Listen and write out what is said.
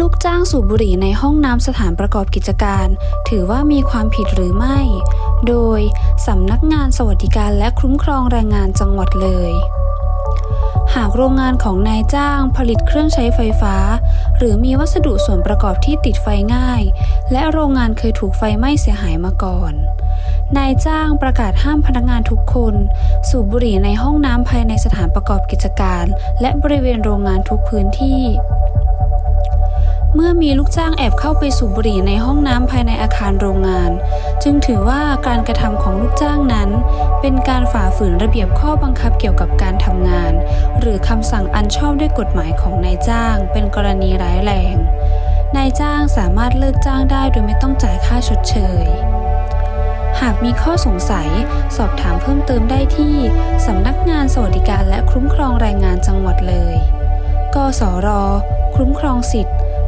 ลูกจ้างสูบบุหรี่ในห้องน้ำสถานประกอบกิจการ ถือว่ามีความผิดหรือไม่ โดยสำนักงานสวัสดิการและคุ้มครองแรงงานจังหวัดเลย หากโรงงานของนายจ้างผลิตเครื่องใช้ไฟฟ้า หรือมีวัสดุส่วนประกอบที่ติดไฟง่าย และโรงงานเคยถูกไฟไหม้เสียหายมาก่อนนายจ้างประกาศห้ามพนักงานทุกคน สูบบุหรี่ในห้องน้ำภายในสถานประกอบกิจการ และบริเวณโรงงานทุกพื้นที่ เมื่อมีลูกจ้างแอบเข้าไปสูบบุหรี่ในห้องน้ำภายในอาคารโรงงาน จึงถือว่าการกระทำของลูกจ้างนั้น เป็นการฝ่าฝืนระเบียบข้อบังคับเกี่ยวกับการทำงาน หรือคำสั่งอันชอบด้วยกฎหมายของนายจ้าง เป็นกรณีร้ายแรง นายจ้างสามารถเลิกจ้างได้โดยไม่ต้องจ่ายค่าชดเชยหากมีข้อสงสัย สอบถามเพิ่มเติมได้ที่ สำนักงานสวัสดิการและคุ้มครองแรงงานจังหวัดเลย กสร คุ้มครองสิทธิพั